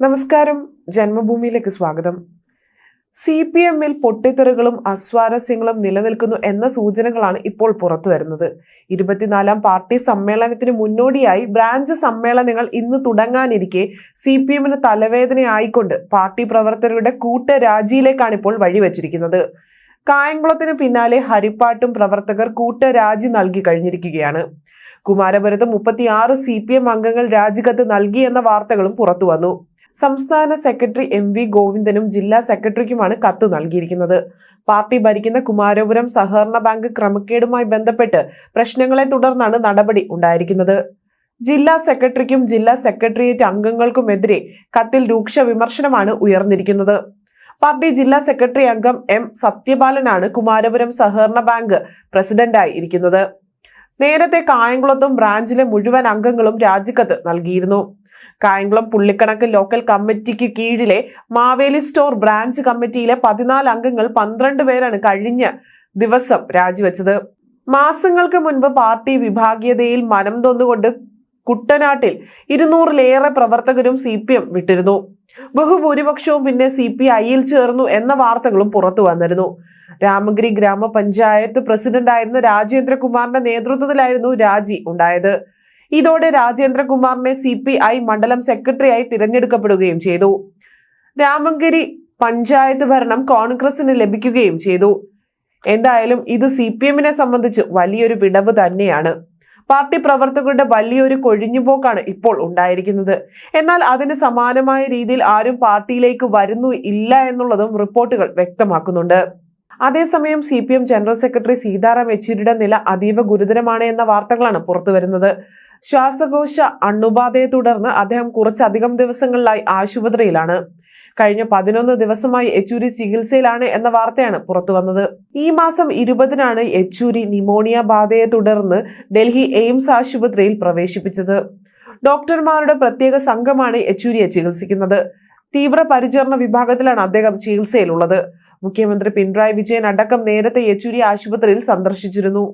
നമസ്കാരം. ജന്മഭൂമിയിലേക്ക് സ്വാഗതം. C P എമ്മിൽ പൊട്ടിത്തെറികളും അസ്വാരസ്യങ്ങളും നിലനിൽക്കുന്നു എന്ന സൂചനകളാണ് ഇപ്പോൾ പുറത്തു വരുന്നത്. ഇരുപത്തിനാലാം പാർട്ടി സമ്മേളനത്തിന് മുന്നോടിയായി ബ്രാഞ്ച് സമ്മേളനങ്ങൾ ഇന്ന് തുടങ്ങാനിരിക്കെ സി പി എമ്മിന് തലവേദനയായിക്കൊണ്ട് പാർട്ടി പ്രവർത്തകരുടെ കൂട്ടരാജിയിലേക്കാണ് ഇപ്പോൾ വഴിവെച്ചിരിക്കുന്നത്. കായംകുളത്തിന് പിന്നാലെ ഹരിപ്പാട്ടും പ്രവർത്തകർ കൂട്ടരാജി നൽകി കഴിഞ്ഞിരിക്കുകയാണ്. കുമാരപുരത്ത് മുപ്പത്തിയാറ് സി പി എം അംഗങ്ങൾ രാജിക്കത്ത് നൽകിയെന്ന വാർത്തകളും പുറത്തു വന്നു. സംസ്ഥാന സെക്രട്ടറി എം വി ഗോവിന്ദനും ജില്ലാ സെക്രട്ടറിക്കുമാണ് കത്ത് നൽകിയിരിക്കുന്നത്. പാർട്ടി ഭരിക്കുന്ന കുമാരപുരം സഹകരണ ബാങ്ക് ക്രമക്കേടുമായി ബന്ധപ്പെട്ട് പ്രശ്നങ്ങളെ തുടർന്നാണ് നടപടി ഉണ്ടായിരിക്കുന്നത്. ജില്ലാ സെക്രട്ടറിക്കും ജില്ലാ സെക്രട്ടേറിയറ്റ് അംഗങ്ങൾക്കുമെതിരെ കത്തിൽ രൂക്ഷ വിമർശനമാണ് ഉയർന്നിരിക്കുന്നത്. പാർട്ടി ജില്ലാ സെക്രട്ടറി അംഗം എം സത്യപാലനാണ് കുമാരപുരം സഹകരണ ബാങ്ക് പ്രസിഡന്റായി ഇരിക്കുന്നത്. നേരത്തെ കായംകുളത്തും ബ്രാഞ്ചിലെ മുഴുവൻ അംഗങ്ങളും രാജിക്കത്ത് നൽകിയിരുന്നു. കായംകുളം പുള്ളിക്കണക്ക് ലോക്കൽ കമ്മിറ്റിക്ക് കീഴിലെ മാവേലി സ്റ്റോർ ബ്രാഞ്ച് കമ്മിറ്റിയിലെ പതിനാല് അംഗങ്ങൾ പന്ത്രണ്ട് പേരാണ് കഴിഞ്ഞ ദിവസം രാജിവെച്ചത്. മാസങ്ങൾക്ക് മുൻപ് പാർട്ടി വിഭാഗീയതയിൽ മനം തൊന്നുകൊണ്ട് കുട്ടനാട്ടിൽ ഇരുന്നൂറിലേറെ പ്രവർത്തകരും സി പി എം വിട്ടിരുന്നു. ബഹുഭൂരിപക്ഷവും പിന്നെ സി പി ഐയിൽ ചേർന്നു എന്ന വാർത്തകളും പുറത്തു വന്നിരുന്നു. രാമഗിരി ഗ്രാമപഞ്ചായത്ത് പ്രസിഡന്റായിരുന്ന രാജേന്ദ്രകുമാറിന്റെ നേതൃത്വത്തിലായിരുന്നു രാജി ഉണ്ടായത്. ഇതോടെ രാജേന്ദ്രകുമാറിനെ സി പി ഐ മണ്ഡലം സെക്രട്ടറിയായി തിരഞ്ഞെടുക്കപ്പെടുകയും ചെയ്തു. രാമങ്കരി പഞ്ചായത്ത് ഭരണം കോൺഗ്രസിന് ലഭിക്കുകയും ചെയ്തു. എന്തായാലും ഇത് സി പി എമ്മിനെ സംബന്ധിച്ച് വലിയൊരു വിടവ് തന്നെയാണ്. പാർട്ടി പ്രവർത്തകരുടെ വലിയൊരു കൊഴിഞ്ഞുപോക്കാണ് ഇപ്പോൾ ഉണ്ടായിരിക്കുന്നത്. എന്നാൽ അതിന് സമാനമായ രീതിയിൽ ആരും പാർട്ടിയിലേക്ക് വരുന്നു ഇല്ല എന്നുള്ളതും റിപ്പോർട്ടുകൾ വ്യക്തമാക്കുന്നുണ്ട്. അതേസമയം C P M general secretary Sitaram യെച്ചൂരിയുടെ നില അതീവ ഗുരുതരമാണ് എന്ന വാർത്തകളാണ് പുറത്തുവരുന്നത്. ശ്വാസകോശ അണുബാധയെ തുടർന്ന് അദ്ദേഹം കുറച്ചധികം ദിവസങ്ങളിലായി ആശുപത്രിയിലാണ്. കഴിഞ്ഞ പതിനൊന്ന് ദിവസമായി യെച്ചൂരി ചികിത്സയിലാണ് എന്ന വാർത്തയാണ് പുറത്തു വന്നത്. ഈ മാസം ഇരുപതിനാണ് യെച്ചൂരി നിമോണിയ ബാധയെ തുടർന്ന് ഡൽഹി എയിംസ് ആശുപത്രിയിൽ പ്രവേശിപ്പിച്ചത്. ഡോക്ടർമാരുടെ പ്രത്യേക സംഘമാണ് യെച്ചൂരിയെ ചികിത്സിക്കുന്നത്. തീവ്ര പരിചരണ വിഭാഗത്തിലാണ് അദ്ദേഹം ചികിത്സയിലുള്ളത്. മുഖ്യമന്ത്രി പിണറായി വിജയൻ അടക്കം നേരത്തെ യെച്ചൂരി ആശുപത്രിയിൽ സന്ദർശിച്ചിരുന്നു.